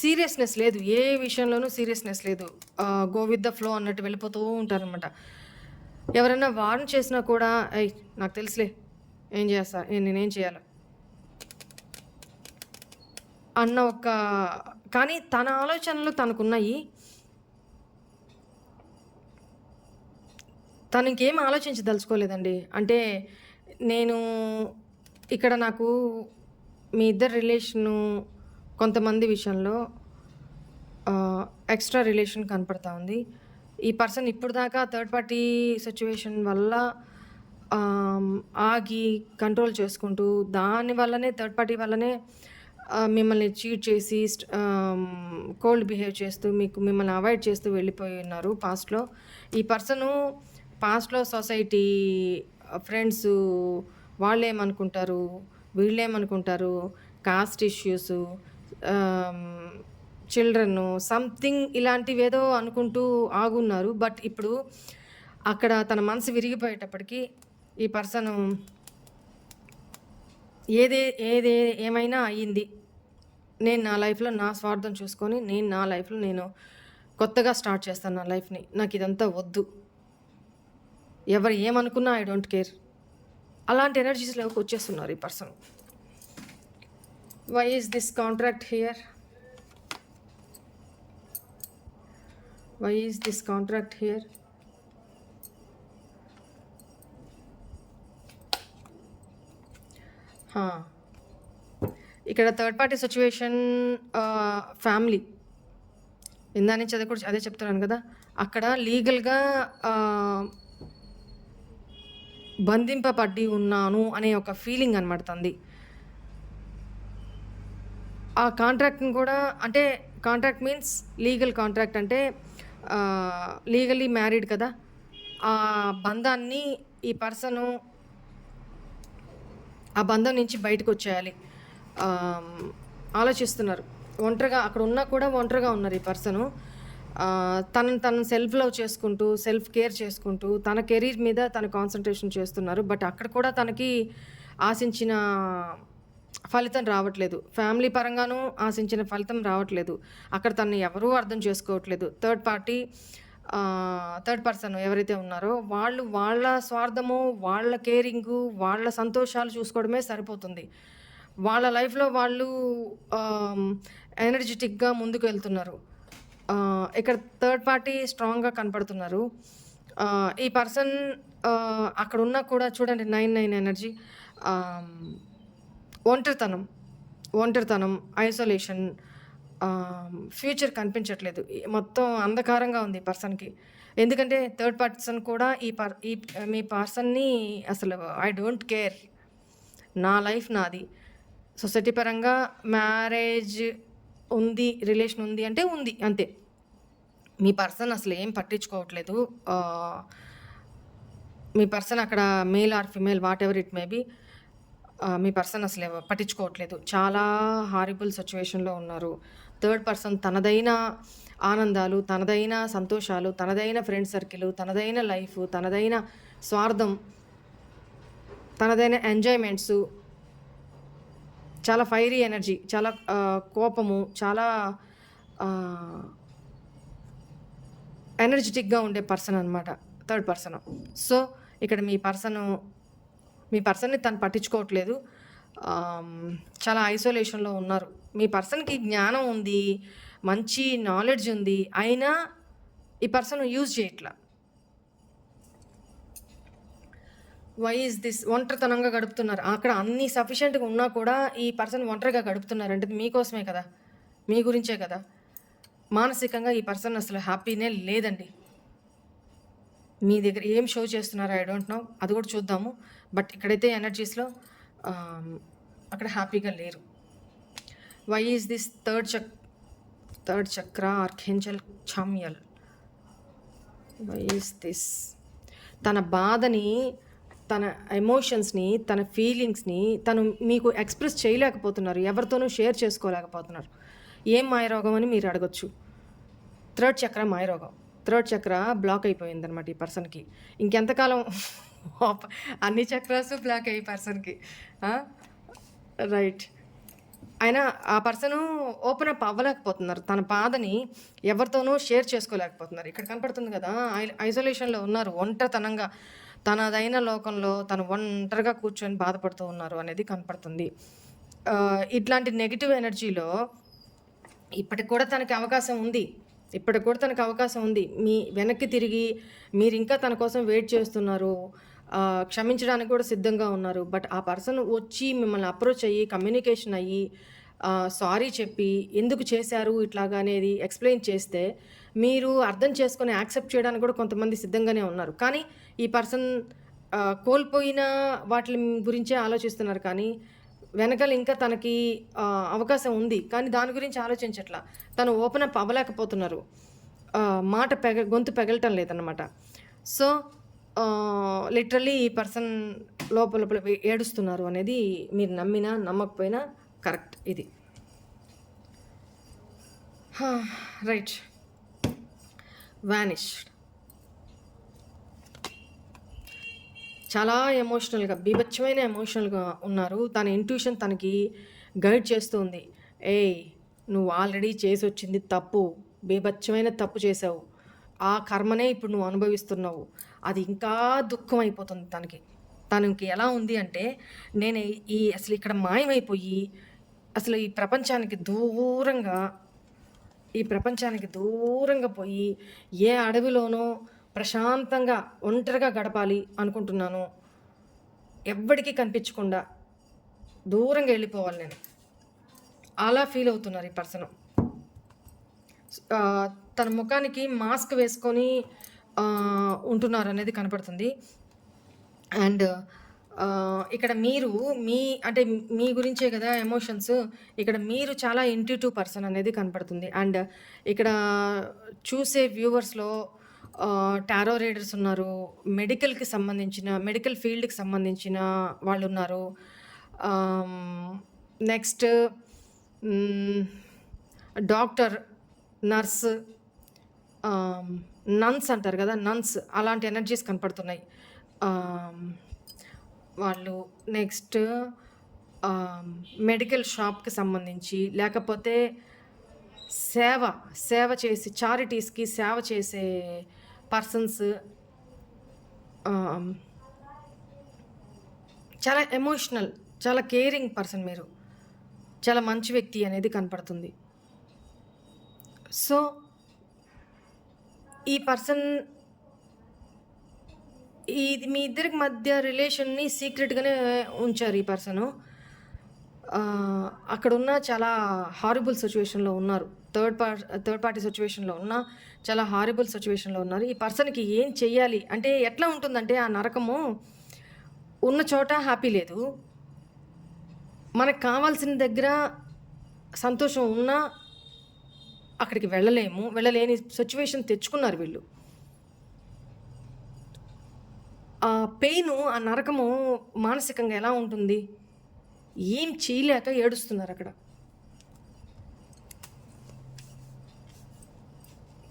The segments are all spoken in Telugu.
సీరియస్నెస్ లేదు. ఏ విషయంలోనూ సీరియస్నెస్ లేదు. గో విత్ ద ఫ్లో అన్నట్టు వెళ్ళిపోతూ ఉంటారనమాట ఎవరైనా వార్న్ చేసినా కూడా అయ్యి నాకు తెలుసులే ఏం చేస్తా నేనేం చేయాలి? అన్న ఒక కానీ తన ఆలోచనలు తనకున్నాయి. తను ఇంకేం ఆలోచించదలుచుకోలేదండి అంటే నేను ఇక్కడ నాకు మీ ఇద్దరు రిలేషను కొంతమంది విషయంలో ఎక్స్ట్రా రిలేషన్ కనపడతా ఉంది. ఈ పర్సన్ ఇప్పుడు దాకా థర్డ్ పార్టీ సిచ్యువేషన్ వల్ల ఆగి కంట్రోల్ చేసుకుంటూ దాని వల్లనే థర్డ్ పార్టీ వల్లనే మిమ్మల్ని చీట్ చేసి కోల్డ్ బిహేవ్ చేస్తూ మీకు మిమ్మల్ని అవాయిడ్ చేస్తూ వెళ్ళిపోయి ఉన్నారు పాస్ట్లో ఈ పర్సను పాస్ట్లో సొసైటీ ఫ్రెండ్స్ వాళ్ళు ఏమనుకుంటారు వీళ్ళు ఏమనుకుంటారు కాస్ట్ ఇష్యూస్ చిల్డ్రన్ సంథింగ్ ఇలాంటివి ఏదో అనుకుంటూ ఆగున్నారు. బట్ ఇప్పుడు అక్కడ తన మనసు విరిగిపోయేటప్పటికి ఈ పర్సన్ ఏదే ఏదే ఏమైనా అయ్యింది. నేను నా లైఫ్లో నా స్వార్థం చూసుకొని నేను నా లైఫ్లో నేను కొత్తగా స్టార్ట్ చేస్తాను నా లైఫ్ని. నాకు ఇదంతా వద్దు. ఎవరు ఏమనుకున్నా ఐ డోంట్ కేర్. అలాంటి ఎనర్జీస్లోకి వచ్చేస్తున్నారు ఈ person. Why is this contract here why is this contract here ఇక్కడ థర్డ్ పార్టీ సిచ్యువేషన్ ఫ్యామిలీ ఇందా నుంచి అదే కూడా అదే చెప్తున్నాను కదా. అక్కడ లీగల్గా uh, బంధింపబడి ఉన్నాను అనే ఒక ఫీలింగ్ అనమాట తంది. ఆ కాంట్రాక్ట్ని కూడా అంటే కాంట్రాక్ట్ మీన్స్ లీగల్ కాంట్రాక్ట్ అంటే లీగలీ మ్యారీడ్ కదా. ఆ బంధాన్ని ఈ పర్సను ఆ బంధం నుంచి బయటకు వచ్చేయాలి ఆలోచిస్తున్నారు. ఒంటరిగా అక్కడ ఉన్నా కూడా ఒంటరిగా ఉన్నారు ఈ పర్సను. తనను తను సెల్ఫ్ లవ్ చేసుకుంటూ సెల్ఫ్ కేర్ చేసుకుంటూ తన కెరీర్ మీద తన కాన్సన్ట్రేషన్ చేస్తున్నారు. బట్ అక్కడ కూడా తనకి ఆశించిన ఫలితం రావట్లేదు. ఫ్యామిలీ పరంగానూ ఆశించిన ఫలితం రావట్లేదు. అక్కడ తను ఎవరూ అర్థం చేసుకోవట్లేదు. థర్డ్ పార్టీ థర్డ్ పర్సన్ ఎవరైతే ఉన్నారో వాళ్ళు వాళ్ళ స్వార్థము వాళ్ళ కేరింగు వాళ్ళ సంతోషాలు చూసుకోవడమే సరిపోతుంది. వాళ్ళ లైఫ్లో వాళ్ళు ఎనర్జెటిక్గా ముందుకు వెళ్తున్నారు ఇక్కడ థర్డ్ పార్టీ స్ట్రాంగ్గా కనపడుతున్నారు. ఈ పర్సన్ అక్కడ ఉన్నా కూడా చూడండి నైన్ నైన్ ఎనర్జీ. ఒంటరితనం ఒంటరితనం ఐసోలేషన్ ఫ్యూచర్ కనిపించట్లేదు. మొత్తం అంధకారంగా ఉంది పర్సన్కి. ఎందుకంటే థర్డ్ పర్సన్ కూడా ఈ పర్ ఈ మీ పర్సన్ని అసలు ఐ డోంట్ కేర్ నా లైఫ్ నాది. సొసైటీ పరంగా మ్యారేజ్ ఉంది రిలేషన్ ఉంది అంటే ఉంది అంతే. మీ పర్సన్ అసలు ఏం పట్టించుకోవట్లేదు. మీ పర్సన్ అక్కడ male or female whatever it may be. Me person అసలు పట్టించుకోవట్లేదు. చాలా హారిబుల్ సిచ్యువేషన్లో ఉన్నారు. థర్డ్ పర్సన్ తనదైన ఆనందాలు తనదైన సంతోషాలు తనదైన ఫ్రెండ్ సర్కిల్ తనదైన లైఫ్ తనదైన స్వార్థం తనదైన ఎంజాయ్మెంట్స్ చాలా ఫైరీ ఎనర్జీ చాలా కోపము చాలా ఎనర్జెటిక్గా ఉండే పర్సన్ అనమాట థర్డ్ పర్సన్ సో ఇక్కడ మీ పర్సన్ మీ పర్సన్ని తను పట్టించుకోవట్లేదు. చాలా ఐసోలేషన్లో ఉన్నారు. మీ పర్సన్కి జ్ఞానం ఉంది మంచి నాలెడ్జ్ ఉంది అయినా ఈ పర్సన్ యూజ్ చేయట్లా. వై ఇస్ దిస్ ఒంటరితనంగా గడుపుతున్నారు. అక్కడ అన్ని సఫిషియెంట్గా ఉన్నా కూడా ఈ పర్సన్ ఒంటరిగా గడుపుతున్నారు. అంటే మీకోసమే కదా? మీ గురించే కదా? మానసికంగా ఈ పర్సన్ అసలు హ్యాపీనే లేదండి. మీ దగ్గర ఏం షో చేస్తున్నారో? I don't know. అది కూడా చూద్దాము. బట్ ఇక్కడైతే ఎనర్జీస్లో అక్కడ హ్యాపీగా లేరు. వై ఈజ్ దిస్ థర్డ్ చక్ థర్డ్ చక్ర archangel Chamuel why is this తన బాధని తన ఎమోషన్స్ని తన ఫీలింగ్స్ని తను మీకు ఎక్స్ప్రెస్ చేయలేకపోతున్నారు. ఎవరితోనూ షేర్ చేసుకోలేకపోతున్నారు. ఏం మాయరోగం అని మీరు అడగొచ్చు. థర్డ్ చక్ర మాయరోగం. థర్డ్ చక్ర బ్లాక్ అయిపోయిందనమాట ఈ పర్సన్కి ఇంకెంతకాలం అన్ని చక్రాస్ బ్లాక్ అయ్యి పర్సన్కి రైట్ ఆయన ఆ? పర్సన్ ఓపెన్ అప్ అవ్వలేకపోతున్నారు. తన బాధని ఎవరితోనూ షేర్ చేసుకోలేకపోతున్నారు. ఇక్కడ కనపడుతుంది కదా ఐ- ఐసోలేషన్లో ఉన్నారు. ఒంటరితనంగా తనదైన లోకంలో తను ఒంటరిగా కూర్చొని బాధపడుతూ ఉన్నారు అనేది కనపడుతుంది. ఇట్లాంటి నెగిటివ్ ఎనర్జీలో ఇప్పటికి కూడా తనకి అవకాశం ఉంది. ఇప్పటికి కూడా తనకు అవకాశం ఉంది. మీ వెనక్కి తిరిగి మీరు ఇంకా తన కోసం వెయిట్ చేస్తున్నారు. క్షమించడానికి కూడా సిద్ధంగా ఉన్నారు. బట్ ఆ పర్సన్ వచ్చి మిమ్మల్ని అప్రోచ్ అయ్యి కమ్యూనికేషన్ అయ్యి సారీ చెప్పి ఎందుకు చేశారు ఇట్లాగా అనేది ఎక్స్ప్లెయిన్ చేస్తే మీరు అర్థం చేసుకొని యాక్సెప్ట్ చేయడానికి కూడా కొంతమంది సిద్ధంగానే ఉన్నారు. కానీ ఈ పర్సన్ కోల్పోయిన వాటి గురించే ఆలోచిస్తున్నారు. కానీ వెనకాల ఇంకా తనకి అవకాశం ఉంది. కానీ దాని గురించి ఆలోచించట్లా. తను ఓపెన్ అప్ అవ్వలేకపోతున్నారు. మాట పెగ గొంతు పెగలటం లేదన్నమాట. సో లిటరలీ ఈ పర్సన్ లోపల లోపల ఏడుస్తున్నారు అనేది మీరు నమ్మినా నమ్మకపోయినా కరెక్ట్ ఇది. రైట్ వ్యానిష్డ్ చాలా ఎమోషనల్గా బీభత్సమైన ఎమోషనల్గా ఉన్నారు. తన ఇంట్యూషన్ తనకి గైడ్ చేస్తుంది. ఏయ్ నువ్వు ఆల్రెడీ చేసి వచ్చింది తప్పు బీభత్సమైన తప్పు చేసావు. ఆ కర్మనే ఇప్పుడు నువ్వు అనుభవిస్తున్నావు. అది ఇంకా దుఃఖం అయిపోతుంది తనకి. తనకి ఎలా ఉంది అంటే నేను ఈ అసలు ఇక్కడ మాయమైపోయి అసలు ఈ ప్రపంచానికి దూరంగా ఈ ప్రపంచానికి దూరంగా పోయి ఏ అడవిలోనో ప్రశాంతంగా ఒంటరిగా గడపాలి అనుకుంటున్నాను ఎవ్వడికి కనిపించకుండా దూరంగా వెళ్ళిపోవాలి నేను. అలా ఫీల్ అవుతున్నారు ఈ పర్సన్. తన ముఖానికి మాస్క్ వేసుకొని ఉంటున్నారు అనేది కనపడుతుంది. అండ్ ఇక్కడ మీరు మీ అంటే మీ గురించే కదా ఎమోషన్స్. ఇక్కడ మీరు చాలా ఇంట్యూటివ్ పర్సన్ అనేది కనపడుతుంది. అండ్ ఇక్కడ చూసే వ్యూవర్స్లో టారో రీడర్స్ ఉన్నారు. మెడికల్కి సంబంధించిన మెడికల్ ఫీల్డ్కి సంబంధించిన వాళ్ళు ఉన్నారు. నెక్స్ట్ డాక్టర్ నర్స్ నన్స్ అంటారు కదా నన్స్ అలాంటి ఎనర్జీస్ కనపడుతున్నాయి. వాళ్ళు నెక్స్ట్ మెడికల్ షాప్కి సంబంధించి లేకపోతే సేవ సేవ చేసి చారిటీస్కి సేవ చేసే పర్సన్స్ చాలా ఎమోషనల్ చాలా కేరింగ్ పర్సన్ మీరు. చాలా మంచి వ్యక్తి అనేది కనపడుతుంది. సో ఈ పర్సన్ ఇది మీ ఇద్దరికి మధ్య రిలేషన్ని సీక్రెట్గానే ఉంచారు ఈ పర్సను. అక్కడున్న చాలా హారిబుల్ సిచ్యువేషన్లో ఉన్నారు. థర్డ్ పార్ట్ థర్డ్ పార్టీ సిచ్యువేషన్లో ఉన్న చాలా హారిబుల్ సిచ్యువేషన్లో ఉన్నారు. ఈ పర్సన్కి ఏం చెయ్యాలి? అంటే ఎట్లా ఉంటుందంటే ఆ నరకము ఉన్న చోట హ్యాపీ లేదు. మనకు కావాల్సిన దగ్గర సంతోషం ఉన్నా అక్కడికి వెళ్ళలేము వెళ్ళలేని సిచ్యువేషన్ తెచ్చుకున్నారు వీళ్ళు. ఆ పెయిన్ ఆ నరకము మానసికంగా ఎలా ఉంటుంది? ఏం చేయలేక ఏడుస్తున్నారు అక్కడ?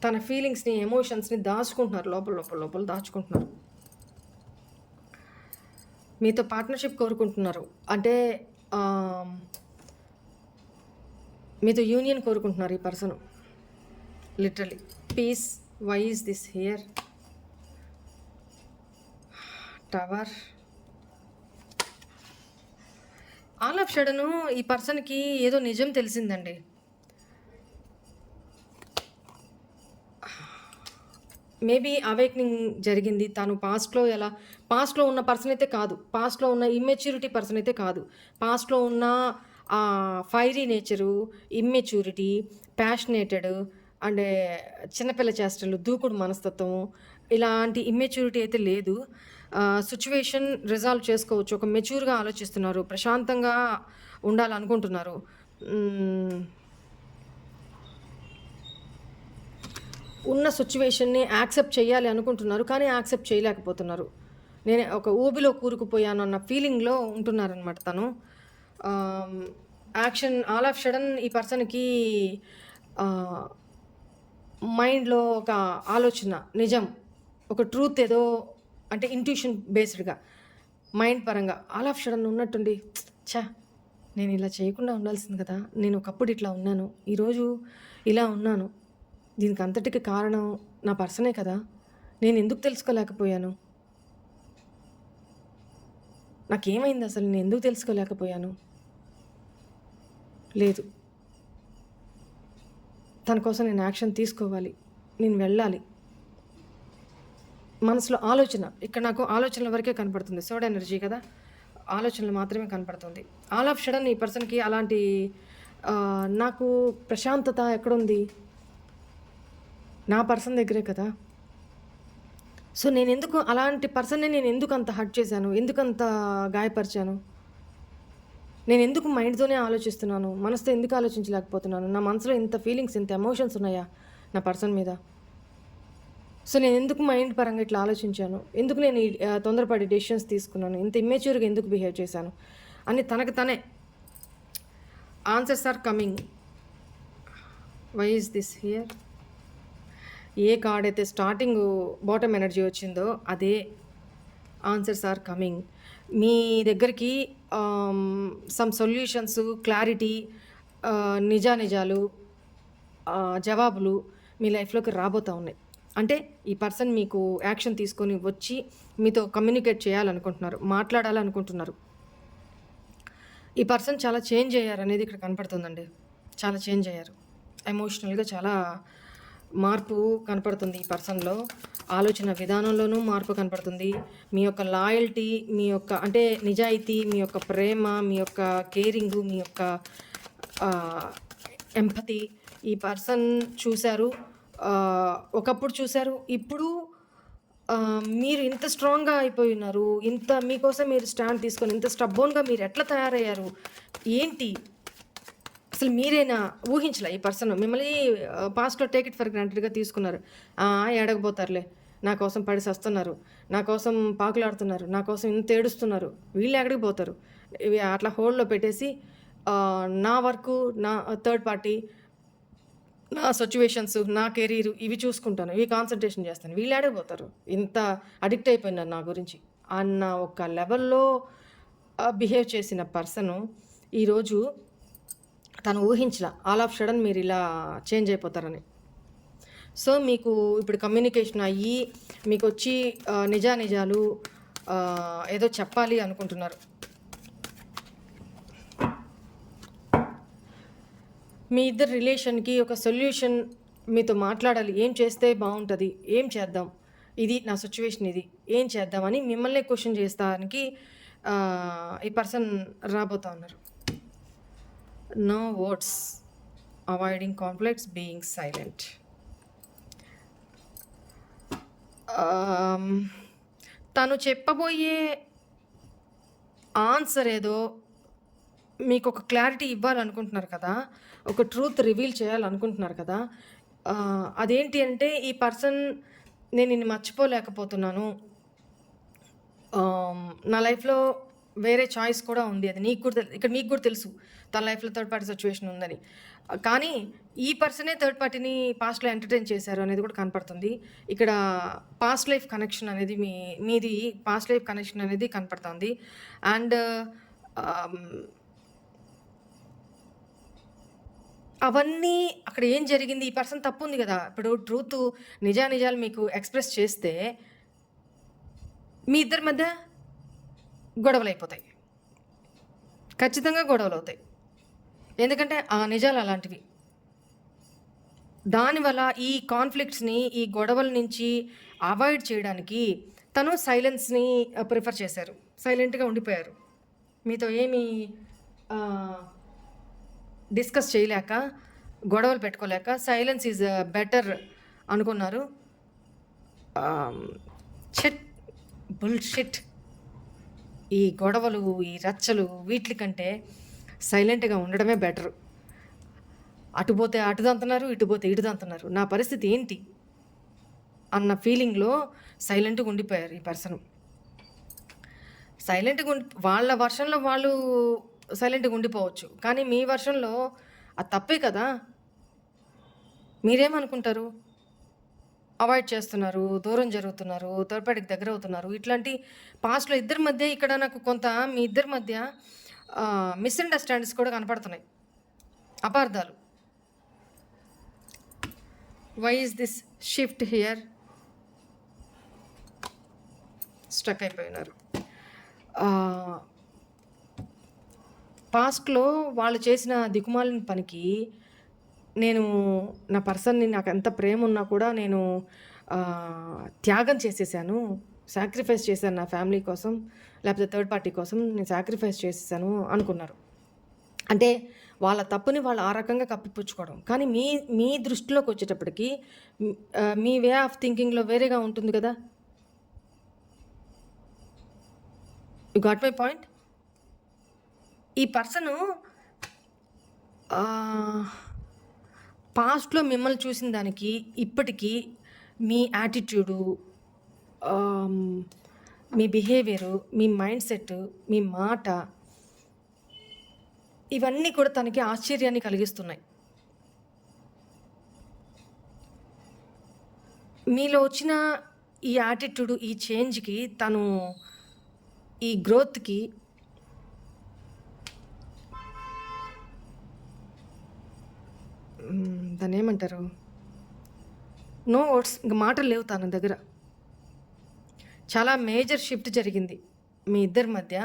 తన ఫీలింగ్స్ని ఎమోషన్స్ని దాచుకుంటున్నారు లోపల లోపల లోపల దాచుకుంటున్నారు. మీతో పార్ట్నర్షిప్ కోరుకుంటున్నారు. అంటే మీతో యూనియన్ కోరుకుంటున్నారు ఈ person literally peace why is this here tower all of షడను ఈ పర్సన్కి ఏదో నిజం తెలిసిందండి. మేబీ అవేక్నింగ్ జరిగింది. తను పాస్ట్లో ఎలా పాస్ట్లో ఉన్న పర్సన్ అయితే కాదు. పాస్ట్లో ఉన్న ఇమ్మెచ్యూరిటీ పర్సన్ అయితే కాదు. పాస్ట్లో ఉన్న ఆ fiery nature immaturity passionated and చిన్నపిల్ల చేష్టలు దూకుడు మనస్తత్వం ఇలాంటి ఇమ్మెచ్యూరిటీ అయితే లేదు. సిచ్యువేషన్ రిజాల్వ్ చేసుకోవచ్చు. ఒక మెచ్యూర్గా ఆలోచిస్తున్నారు. ప్రశాంతంగా ఉండాలనుకుంటున్నారు. ఉన్న సిచ్యువేషన్ని యాక్సెప్ట్ చేయాలి అనుకుంటున్నారు కానీ యాక్సెప్ట్ చేయలేకపోతున్నారు. నేను ఒక ఊబిలో కూరుకుపోయాను అన్న ఫీలింగ్లో ఉంటున్నారనమాట తను. యాక్షన్ ఆల్ ఆఫ్ సడన్ ఈ పర్సన్కి మైండ్లో ఒక ఆలోచన నిజం ఒక ట్రూత్ ఏదో అంటే ఇంట్యూషన్ బేస్డ్గా మైండ్ పరంగా ఆల్ ఆఫ్ షడన్ ఉన్నట్టుండి చా నేను ఇలా చేయకుండా ఉండాల్సింది కదా నేను ఒకప్పుడు ఇట్లా ఉన్నాను ఈరోజు ఇలా ఉన్నాను దీనికి అంతటికి కారణం నా పర్సనే కదా నేను ఎందుకు తెలుసుకోలేకపోయాను? నాకేమైంది అసలు? నేను ఎందుకు తెలుసుకోలేకపోయాను? లేదు. తన కోసం నేను యాక్షన్ తీసుకోవాలి. నేను వెళ్ళాలి. మనసులో ఆలోచన. ఇక్కడ నాకు ఆలోచనల వరకే కనపడుతుంది. సోడ్ ఎనర్జీ కదా? ఆలోచనలు మాత్రమే కనపడుతుంది. ఆల్ ఆఫ్ షడన్ ఈ పర్సన్కి అలాంటి నాకు ప్రశాంతత ఎక్కడుంది? నా పర్సన్ దగ్గరే కదా? సో నేను ఎందుకు అలాంటి పర్సన్ని నేను ఎందుకు అంత హర్ట్ చేశాను? ఎందుకంత గాయపరిచాను? నేను ఎందుకు మైండ్తోనే ఆలోచిస్తున్నాను? మనసుతో ఎందుకు ఆలోచించలేకపోతున్నాను? నా మనసులో ఇంత ఫీలింగ్స్ ఇంత ఎమోషన్స్ ఉన్నాయా నా పర్సన్ మీద? సో నేను ఎందుకు మైండ్ పరంగా ఇట్లా ఆలోచించాను? ఎందుకు నేను తొందరపడి డెసిషన్స్ తీసుకున్నాను? ఇంత ఇమ్మెచ్యూర్గా ఎందుకు బిహేవ్ చేశాను? అని తనకు తనే answers are coming. Why is this here a card అయితే స్టార్టింగ్ బాటమ్ ఎనర్జీ వచ్చిందో అదే ఆన్సర్స్ ఆర్ కమింగ్. మీ దగ్గరికి సమ్ సొల్యూషన్స్ క్లారిటీ నిజానిజాలు జవాబులు మీ లైఫ్లోకి రాబోతూ ఉన్నాయి. అంటే ఈ పర్సన్ మీకు యాక్షన్ తీసుకొని వచ్చి మీతో కమ్యూనికేట్ చేయాలనుకుంటున్నారు మాట్లాడాలనుకుంటున్నారు. ఈ పర్సన్ చాలా చేంజ్ అయ్యారు అనేది ఇక్కడ కనపడుతుందండి. చాలా చేంజ్ అయ్యారు. ఎమోషనల్గా చాలా మార్పు కనపడుతుంది ఈ పర్సన్లో. ఆలోచన విధానంలోనూ మార్పు కనపడుతుంది. మీ యొక్క లాయల్టీ మీ యొక్క అంటే నిజాయితీ మీ యొక్క ప్రేమ మీ యొక్క కేరింగ్ మీ యొక్క ఎంపతి ఈ పర్సన్ చూశారు. ఒకప్పుడు చూశారు. ఇప్పుడు మీరు ఇంత స్ట్రాంగ్గా అయిపోయి ఉన్నారు. ఇంత మీకోసం మీరు స్టాండ్ తీసుకొని ఇంత స్టబ్బోన్గా మీరు ఎట్లా తయారయ్యారు? ఏంటి? అసలు మీరేనా ఊహించలే ఈ పర్సన్. మిమ్మల్ని పాస్ట్లో టేక్ ఇట్ ఫర్ గ్రాంటెడ్గా తీసుకున్నారు. ఏడకపోతారులే. నా కోసం పడి సస్తున్నారు. నా కోసం పాకులాడుతున్నారు. నా కోసం ఇంత ఏడుస్తున్నారు. వీళ్ళు ఎక్కడికి పోతారు. ఇవి అట్లా హోల్డ్లో పెట్టేసి నా వర్క్ నా థర్డ్ పార్టీ నా సిచ్యువేషన్స్ నా కెరీర్ ఇవి చూసుకుంటాను. ఇవి కాన్సన్ట్రేషన్ చేస్తాను. వీళ్ళు ఆడిపోతారు ఇంత అడిక్ట్ అయిపోయినారు నా గురించి. అన్న ఒక లెవెల్లో బిహేవ్ చేసిన పర్సను ఈరోజు తను ఊహించలా. ఆల్ ఆఫ్ సడన్ మీరు ఇలా చేంజ్ అయిపోతారని. సో మీకు ఇప్పుడు కమ్యూనికేషన్ అయ్యి మీకు వచ్చి నిజానిజాలు ఏదో చెప్పాలి అనుకుంటున్నారు. మీ ఇద్దరు రిలేషన్కి ఒక సొల్యూషన్ మీతో మాట్లాడాలి. ఏం చేస్తే బాగుంటుంది? ఏం చేద్దాం? ఇది నా సిచ్యువేషన్ ఇది. ఏం చేద్దామని మిమ్మల్ని క్వశ్చన్ చేస్తానికి ఈ పర్సన్ రాబోతా ఉన్నారు. No words avoiding complex being silent తను చెప్పబోయే ఆన్సర్ ఏదో మీకు ఒక క్లారిటీ ఇవ్వాలనుకుంటున్నారు కదా? ఒక ట్రూత్ రివీల్ చేయాలనుకుంటున్నారు కదా? అదేంటి అంటే ఈ పర్సన్ నేను నిన్ను మర్చిపోలేకపోతున్నాను. నా లైఫ్లో వేరే చాయిస్ కూడా ఉంది అది. నీకు కూడా ఇక్కడ మీకు కూడా తెలుసు. తన లైఫ్లో థర్డ్ పార్టీ సిచ్యువేషన్ ఉందని. కానీ ఈ పర్సనే థర్డ్ పార్టీని పాస్ట్లో ఎంటర్టైన్ చేశారు అనేది కూడా కనపడుతుంది. ఇక్కడ పాస్ట్ లైఫ్ కనెక్షన్ అనేది మీ మీది పాస్ట్ లైఫ్ కనెక్షన్ అనేది కనపడుతుంది. అండ్ um, అవన్నీ అక్కడ ఏం జరిగింది? ఈ పర్సన్ తప్పు ఉంది కదా. ఇప్పుడు ట్రూత్ నిజా నిజాలు మీకు ఎక్స్ప్రెస్ చేస్తే మీ ఇద్దరి మధ్య గొడవలు అయిపోతాయి ఖచ్చితంగా గొడవలు అవుతాయి ఎందుకంటే ఆ నిజాలు అలాంటివి. దానివల్ల ఈ కాన్ఫ్లిక్ట్స్ని ఈ గొడవల నుంచి అవాయిడ్ చేయడానికి తను సైలెన్స్ని ప్రిఫర్ చేశారు. సైలెంట్గా ఉండిపోయారు. మీతో ఏమి డిస్కస్ చేయలేక గొడవలు పెట్టుకోలేక సైలెన్స్ ఈజ్ బెటర్ అనుకున్నారు. చెట్ బుల్షిట్. ఈ గొడవలు ఈ రచ్చలు వీటి కంటే సైలెంట్గా ఉండడమే బెటర్. అటు పోతే అటుదంతున్నారు ఇటు పోతే ఇటుదంతున్నారు నా పరిస్థితి ఏంటి? అన్న ఫీలింగ్లో సైలెంట్గా ఉండిపోయారు ఈ పర్సన్. సైలెంట్గా ఉండి వాళ్ళ వర్షంలో వాళ్ళు సైలెంట్గా ఉండిపోవచ్చు. కానీ మీ వర్షంలో అది తప్పే కదా? మీరేమనుకుంటారు? అవాయిడ్ చేస్తున్నారు దూరం జరుగుతున్నారు తోడ్పాటికి దగ్గర అవుతున్నారు. ఇట్లాంటి పాస్ట్లో ఇద్దరి మధ్య ఇక్కడ నాకు కొంత మీ ఇద్దరి మధ్య మిస్అండర్స్టాండింగ్స్ కూడా కనపడుతున్నాయి. అపార్థాలు. Why is this shift here stuck అయిపోయినారు. పాస్ట్లో వాళ్ళు చేసిన దిగుమాలిన పనికి నేను నా పర్సన్ని నాకు ఎంత ప్రేమ ఉన్నా కూడా నేను త్యాగం చేసేసాను. సాక్రిఫైస్ చేశాను నా ఫ్యామిలీ కోసం లేకపోతే థర్డ్ పార్టీ కోసం నేను సాక్రిఫైస్ చేసేసాను అనుకున్నారు. అంటే వాళ్ళ తప్పుని వాళ్ళు ఆ రకంగా కప్పిపుచ్చుకోవడం. కానీ మీ మీ దృష్టిలోకి వచ్చేటప్పటికి మీ వే ఆఫ్ థింకింగ్లో వేరేగా ఉంటుంది కదా? యు గాట్ మై పాయింట్ ఈ పర్సను పాస్ట్లో మిమ్మల్ని చూసిన దానికి ఇప్పటికీ మీ యాటిట్యూడు మీ బిహేవియరు మీ మైండ్ సెట్ మీ మాట ఇవన్నీ కూడా తనకి ఆశ్చర్యాన్ని కలిగిస్తున్నాయి. మీలో వచ్చిన ఈ యాటిట్యూడ్ ఈ చేంజ్కి తను ఈ గ్రోత్కి ఏమంటారు? నో వర్డ్స్ ఇంక మాటలు లేవు తన దగ్గర. చాలా మేజర్ షిఫ్ట్ జరిగింది మీ ఇద్దరి మధ్య.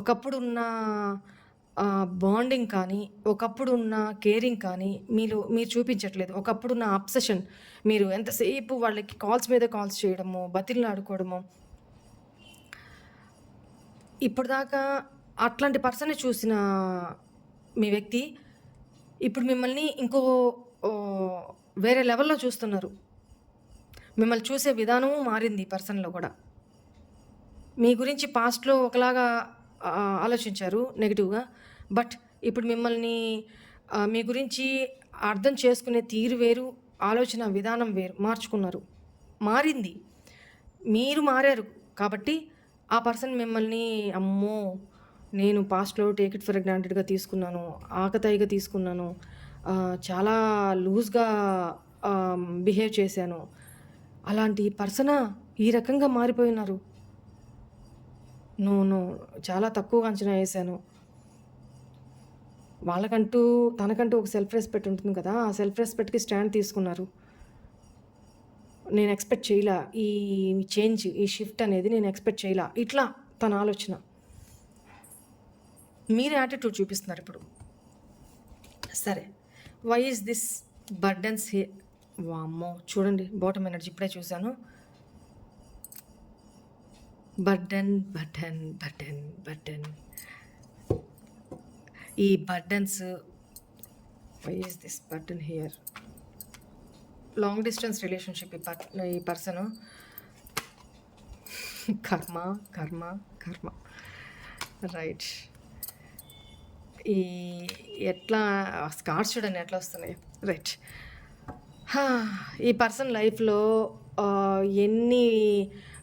ఒకప్పుడు ఉన్న బాండింగ్ కానీ ఒకప్పుడు ఉన్న కేరింగ్ కానీ మీరు మీరు చూపించట్లేదు. ఒకప్పుడు ఉన్న అప్సెషన్ మీరు ఎంతసేపు వాళ్ళకి కాల్స్ మీద కాల్స్ చేయడము బతిల్ని ఆడుకోవడము. ఇప్పుడు దాకా అట్లాంటి పర్సన్ చూసిన మీ వ్యక్తి ఇప్పుడు మిమ్మల్ని ఇంకో వేరే లెవెల్లో చూస్తున్నారు. మిమ్మల్ని చూసే విధానము మారింది పర్సన్లో కూడా. మీ గురించి పాస్ట్లో ఒకలాగా ఆలోచించారు నెగిటివ్గా. బట్ ఇప్పుడు మిమ్మల్ని మీ గురించి అర్థం చేసుకునే తీరు వేరు ఆలోచన విధానం వేరు మార్చుకున్నారు. మారింది. మీరు మారారు కాబట్టి ఆ పర్సన్ మిమ్మల్ని అమ్మో నేను పాస్ట్లో టేక్ ఇట్ ఫర్ గ్రాంటెడ్గా తీసుకున్నాను ఆకతాయిగా తీసుకున్నాను చాలా లూజ్గా బిహేవ్ చేశాను. అలాంటి పర్సన ఈ రకంగా మారిపోయినారు? నువ్వు చాలా తక్కువ అంచనా వేశాను. వాళ్ళకంటూ తనకంటూ ఒక సెల్ఫ్ రెస్పెక్ట్ ఉంటుంది కదా ఆ సెల్ఫ్ రెస్పెక్ట్కి స్టాండ్ తీసుకున్నారు. నేను ఎక్స్పెక్ట్ చేయలా ఈ చేంజ్ ఈ షిఫ్ట్ అనేది నేను ఎక్స్పెక్ట్ చేయలా ఇట్లా తన ఆలోచన. మీరు యాటిట్యూడ్ చూపిస్తున్నారు ఇప్పుడు. సరే. Why is this burdens hey వామ్మో చూడండి బాటమ్ ఎనర్జీ ఇప్పుడే చూశాను. బర్డన్ బటన్ బటన్ బటన్ ఈ burdens why is this button here long distance relationship ఈ పర్ ఈ పర్సన్ కర్మ కర్మ కర్మ రైట్ ఈ ఎట్లా స్కార్స్ చూడండి ఎట్లా వస్తున్నాయి. రైట్. ఈ పర్సన్ లైఫ్లో ఎన్ని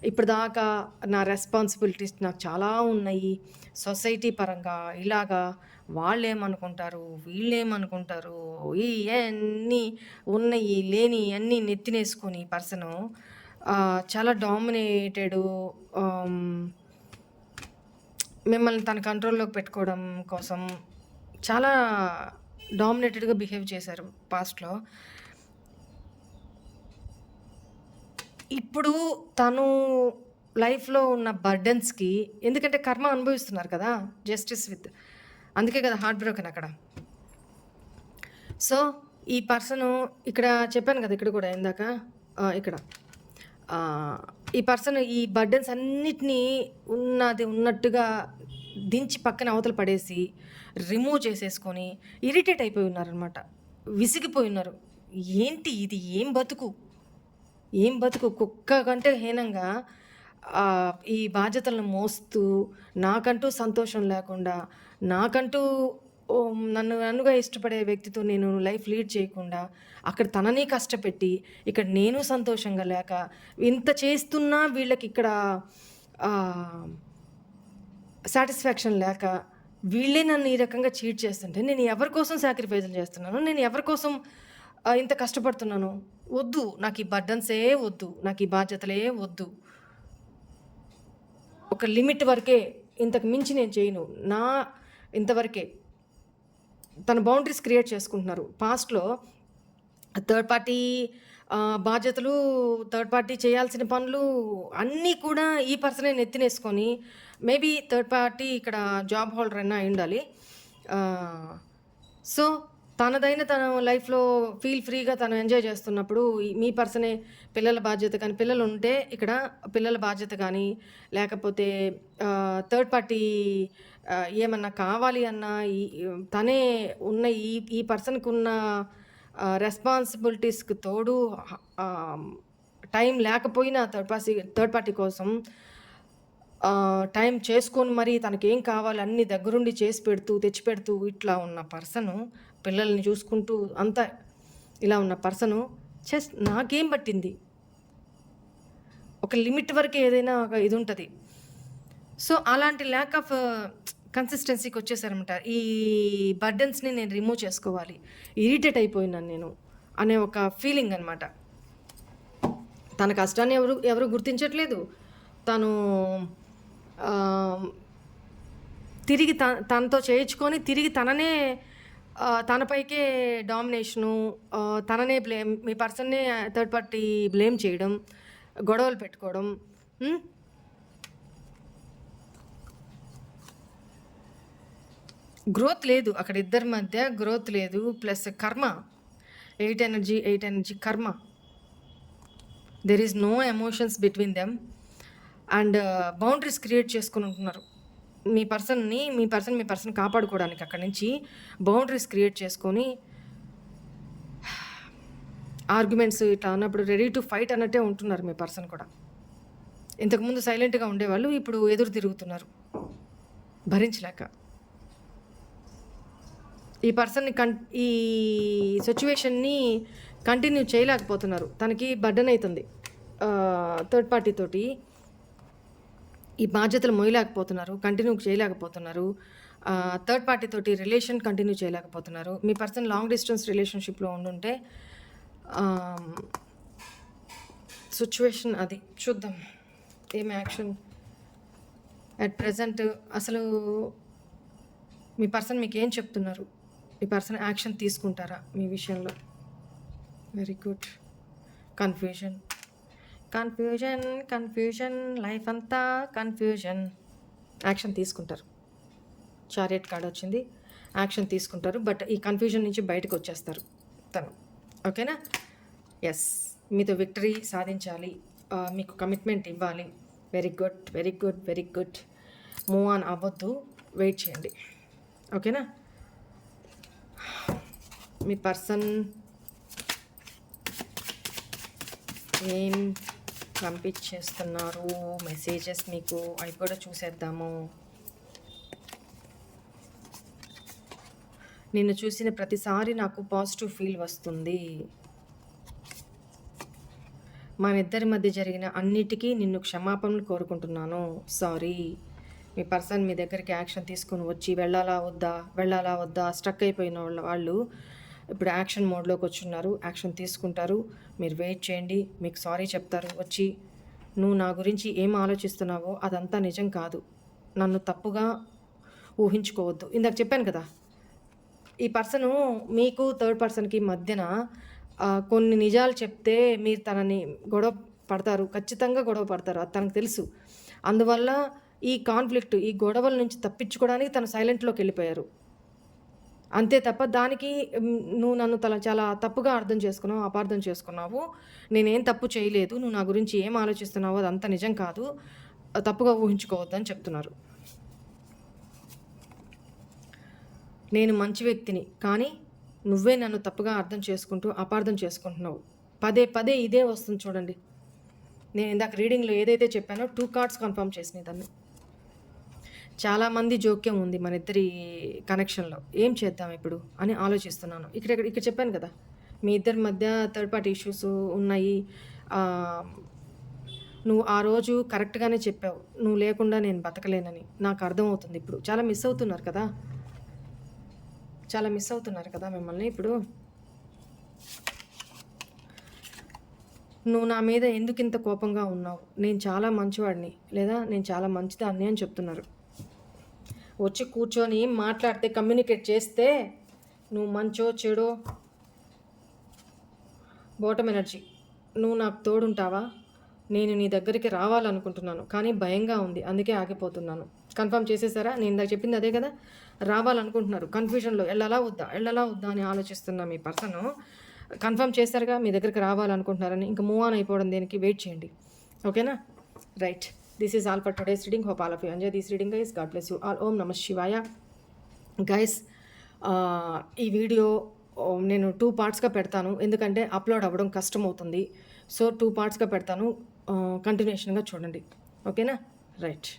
ఇప్పటిదాకా నా రెస్పాన్సిబిలిటీస్ నాకు చాలా ఉన్నాయి. సొసైటీ పరంగా ఇలాగా వాళ్ళు ఏమనుకుంటారు వీళ్ళు ఏమనుకుంటారు ఇవన్నీ ఉన్నాయి లేని అన్నీ నెత్తినేసుకొని పర్సను చాలా డామినేటెడ్ మిమ్మల్ని తన కంట్రోల్లోకి పెట్టుకోవడం కోసం చాలా డామినేటెడ్గా బిహేవ్ చేశారు పాస్ట్లో. ఇప్పుడు తను లైఫ్లో ఉన్న బర్డెన్స్కి ఎందుకంటే కర్మ అనుభవిస్తున్నారు కదా జస్టిస్ విత్ అందుకే కదా హార్ట్ బ్రోకెన్ అక్కడ. సో ఈ పర్సను ఇక్కడ చెప్పాను కదా ఇక్కడ కూడా ఇందాక ఇక్కడ. ఈ పర్సన్ ఈ బర్డెన్స్ అన్నిటినీ ఉన్నది ఉన్నట్టుగా దించి పక్కన అవతలు పడేసి రిమూవ్ చేసేసుకొని ఇరిటేట్ అయిపోయి ఉన్నారనమాట విసిగిపోయి ఉన్నారు. ఏంటి ఇది? ఏం బతుకు? ఏం బతుకు? కుక్క కంటే హీనంగా ఈ బాధ్యతలను మోస్తూ నాకంటూ సంతోషం లేకుండా నాకంటూ నన్ను నన్నుగా ఇష్టపడే వ్యక్తితో నేను లైఫ్ లీడ్ చేయకుండా అక్కడ తనని కష్టపెట్టి ఇక్కడ నేను సంతోషంగా లేక ఇంత చేస్తున్నా వీళ్ళకి ఇక్కడ సాటిస్ఫాక్షన్ లేక వీళ్ళే నన్ను ఈ రకంగా చీట్ చేస్తుంటే నేను ఎవరి కోసం సాక్రిఫైజులు చేస్తున్నాను? నేను ఎవరి కోసం ఇంత కష్టపడుతున్నాను? వద్దు. నాకు ఈ బర్డన్సే వద్దు. నాకు ఈ బాధ్యతలే వద్దు. ఒక లిమిట్ వరకే ఇంతకు మించి నేను చేయను. నా ఇంతవరకే తన బౌండరీస్ క్రియేట్ చేసుకుంటున్నారు. పాస్ట్లో థర్డ్ పార్టీ బాధ్యతలు థర్డ్ పార్టీ చేయాల్సిన పనులు అన్నీ కూడా ఈ పర్సనే నెత్తినేసుకొని మేబీ థర్డ్ పార్టీ ఇక్కడ జాబ్ హోల్డర్ అయినా అయి ఉండాలి సో తనదైన తన లైఫ్లో ఫీల్ ఫ్రీగా తను ఎంజాయ్ చేస్తున్నప్పుడు మీ పర్సనే పిల్లల బాధ్యత కానీ పిల్లలు ఉంటే ఇక్కడ పిల్లల బాధ్యత కానీ లేకపోతే థర్డ్ పార్టీ ఏమన్నా కావాలి అన్నా ఈ తనే ఉన్న ఈ ఈ పర్సన్కి ఉన్న రెస్పాన్సిబిలిటీస్కి తోడు టైం లేకపోయినా థర్డ్ పార్టీ థర్డ్ పార్టీ కోసం టైం చేసుకొని మరి తనకేం కావాలి అన్ని దగ్గరుండి చేసి పెడుతూ తెచ్చి పెడుతూ ఇట్లా ఉన్న పర్సను పిల్లల్ని చూసుకుంటూ అంతా ఇలా ఉన్న పర్సను జస్ట్ నాకేం పట్టింది? ఒక లిమిట్ వరకు ఏదైనా ఒక ఇది ఉంటుంది. సో అలాంటి ల్యాక్ ఆఫ్ కన్సిస్టెన్సీకి వచ్చేసారనమాట ఈ బర్డెన్స్ని నేను రిమూవ్ చేసుకోవాలి. ఇరిటేట్ అయిపోయినాను నేను అనే ఒక ఫీలింగ్ అనమాట తన కష్టాన్ని ఎవరు ఎవరు గుర్తించట్లేదు. తను తిరిగి త తనతో చేయించుకొని తిరిగి తననే తనపైకే డామినేషను తననే బ్లేమ్ మీ పర్సన్నే థర్డ్ పార్టీ బ్లేమ్ చేయడం గొడవలు పెట్టుకోవడం గ్రోత్ లేదు అక్కడ ఇద్దరి మధ్య గ్రోత్ లేదు ప్లస్ కర్మ. ఎయిట్ ఎనర్జీ ఎయిట్ ఎనర్జీ కర్మ. There is no emotions between them and boundaries create చేసుకుని ఉంటున్నారు. మీ పర్సన్ని మీ పర్సన్ మీ పర్సన్ కాపాడుకోవడానికి అక్కడి నుంచి బౌండరీస్ క్రియేట్ చేసుకొని ఆర్గ్యుమెంట్స్ ఇట్లా అన్నప్పుడు రెడీ టు ఫైట్ అన్నట్టే ఉంటున్నారు మీ పర్సన్ కూడా. ఇంతకుముందు సైలెంట్గా ఉండేవాళ్ళు ఇప్పుడు ఎదురు తిరుగుతున్నారు. భరించలేక. ఈ పర్సన్ని కన్ ఈ సిచ్యువేషన్ని కంటిన్యూ చేయలేకపోతున్నారు. తనకి బర్డన్ అవుతుంది థర్డ్ పార్టీ తోటి ఈ బాధ్యతలు మోయలేకపోతున్నారు కంటిన్యూ చేయలేకపోతున్నారు. థర్డ్ పార్టీ తోటి రిలేషన్ కంటిన్యూ చేయలేకపోతున్నారు. మీ పర్సన్ లాంగ్ డిస్టెన్స్ రిలేషన్షిప్లో ఉండుంటే సిచ్యువేషన్ అది. చూద్దాం. ఏం యాక్షన్ అట్ ప్రజెంట్ అసలు మీ పర్సన్ మీకు ఏం చెప్తున్నారు? మీ పర్సన్ యాక్షన్ తీసుకుంటారా మీ విషయంలో? Very good confusion confusion confusion life అంతా కన్ఫ్యూజన్ యాక్షన్ తీసుకుంటారు. చారియట్ కార్డ్ వచ్చింది. యాక్షన్ తీసుకుంటారు. బట్ ఈ కన్ఫ్యూజన్ నుంచి బయటకు వచ్చేస్తారు తను. ఓకేనా ఎస్ మీతో విక్టరీ సాధించాలి. మీకు కమిట్మెంట్ ఇవ్వాలి. Very good very good very good move on అవ్వద్దు. వెయిట్ చేయండి. ఓకేనా మీ పర్సన్ ఏం పంపించేస్తున్నారు? మెసేజెస్ మీకు అవి కూడా చూసేద్దాము. నిన్ను చూసిన ప్రతిసారి నాకు పాజిటివ్ ఫీల్ వస్తుంది. మన ఇద్దరి మధ్య జరిగిన అన్నిటికీ నిన్ను క్షమాపణలు కోరుకుంటున్నాను. సారీ. మీ పర్సన్ మీ దగ్గరికి యాక్షన్ తీసుకొని వచ్చి వెళ్ళాలా వద్దా? వెళ్ళాలా వద్దా? స్ట్రక్ అయిపోయిన వాళ్ళ వాళ్ళు ఇప్పుడు యాక్షన్ మోడ్లోకి వచ్చున్నారు యాక్షన్ తీసుకుంటారు. మీరు వెయిట్ చేయండి మీకు సారీ చెప్తారు. వచ్చి నువ్వు నా గురించి ఏం ఆలోచిస్తున్నావో అదంతా నిజం కాదు. నన్ను తప్పుగా ఊహించుకోవద్దు. ఇందాక చెప్పాను కదా ఈ పర్సను మీకు థర్డ్ పర్సన్కి మధ్యన కొన్ని నిజాలు చెప్తే మీరు తనని గొడవ పడతారు. ఖచ్చితంగా గొడవ పడతారు. అది తనకు తెలుసు. అందువల్ల ఈ కాన్ఫ్లిక్ట్ ఈ గొడవల నుంచి తప్పించుకోవడానికి తను సైలెంట్లోకి వెళ్ళిపోయారు. అంతే తప్ప దానికి నువ్వు నన్ను తల చాలా తప్పుగా అర్థం చేసుకున్నావు అపార్థం చేసుకున్నావు. నేనేం తప్పు చేయలేదు నువ్వు నా గురించి ఏం ఆలోచిస్తున్నావో అదంతా నిజం కాదు. తప్పుగా ఊహించుకోవద్దని చెప్తున్నారు. నేను మంచి వ్యక్తిని కానీ నువ్వే నన్ను తప్పుగా అర్థం చేసుకుంటూ అపార్థం చేసుకుంటున్నావు. పదే పదే ఇదే వస్తుంది చూడండి. నేను ఇందాక రీడింగ్లో ఏదైతే చెప్పానో టూ కార్డ్స్ కన్ఫర్మ్ చేసినాయి దాన్ని. చాలామంది జోక్యం ఉంది మన ఇద్దరి కనెక్షన్లో. ఏం చేద్దాం ఇప్పుడు అని ఆలోచిస్తున్నాను. ఇక్కడ ఇక్కడ ఇక్కడ చెప్పాను కదా మీ ఇద్దరి మధ్య థర్డ్ పార్టీ ఇష్యూస్ ఉన్నాయి. నువ్వు ఆ రోజు కరెక్ట్గానే చెప్పావు. నువ్వు లేకుండా నేను బతకలేనని. నాకు అర్థమవుతుంది ఇప్పుడు. చాలా మిస్ అవుతున్నారు కదా. చాలా మిస్ అవుతున్నారు కదా మిమ్మల్ని ఇప్పుడు. నువ్వు నా మీద ఎందుకు ఇంత కోపంగా ఉన్నావు? నేను చాలా మంచివాడిని లేదా నేను చాలా మంచిదాన్ని అని చెప్తున్నారు. వచ్చి కూర్చొని మాట్లాడితే కమ్యూనికేట్ చేస్తే నువ్వు మంచో చెడో బోటం ఎనర్జీ నువ్వు నాకు తోడుంటావా? నేను నీ దగ్గరికి రావాలనుకుంటున్నాను కానీ భయంగా ఉంది అందుకే ఆగిపోతున్నాను. కన్ఫర్మ్ చేసేసారా? నేను ఇందాక చెప్పింది అదే కదా? రావాలనుకుంటున్నారు కన్ఫ్యూజన్లో వెళ్ళాలా వద్దా? వెళ్ళాలా వద్దా అని ఆలోచిస్తున్న మీ పర్సన్ కన్ఫర్మ్ చేశారుగా మీ దగ్గరికి రావాలనుకుంటున్నారని. ఇంకా మూవ్ ఆన్ అయిపోవడం దేనికి? వెయిట్ చేయండి. ఓకేనా? Right this is all for today's reading hope all of you enjoy this reading guys God bless you all ఓం నమ శివాయ గైస్ ఈ వీడియో నేను టూ పార్ట్స్గా పెడతాను. ఎందుకంటే అప్లోడ్ అవ్వడం కష్టం అవుతుంది సో టూ పార్ట్స్గా పెడతాను. కంటిన్యూషన్గా చూడండి. ఓకేనా రైట్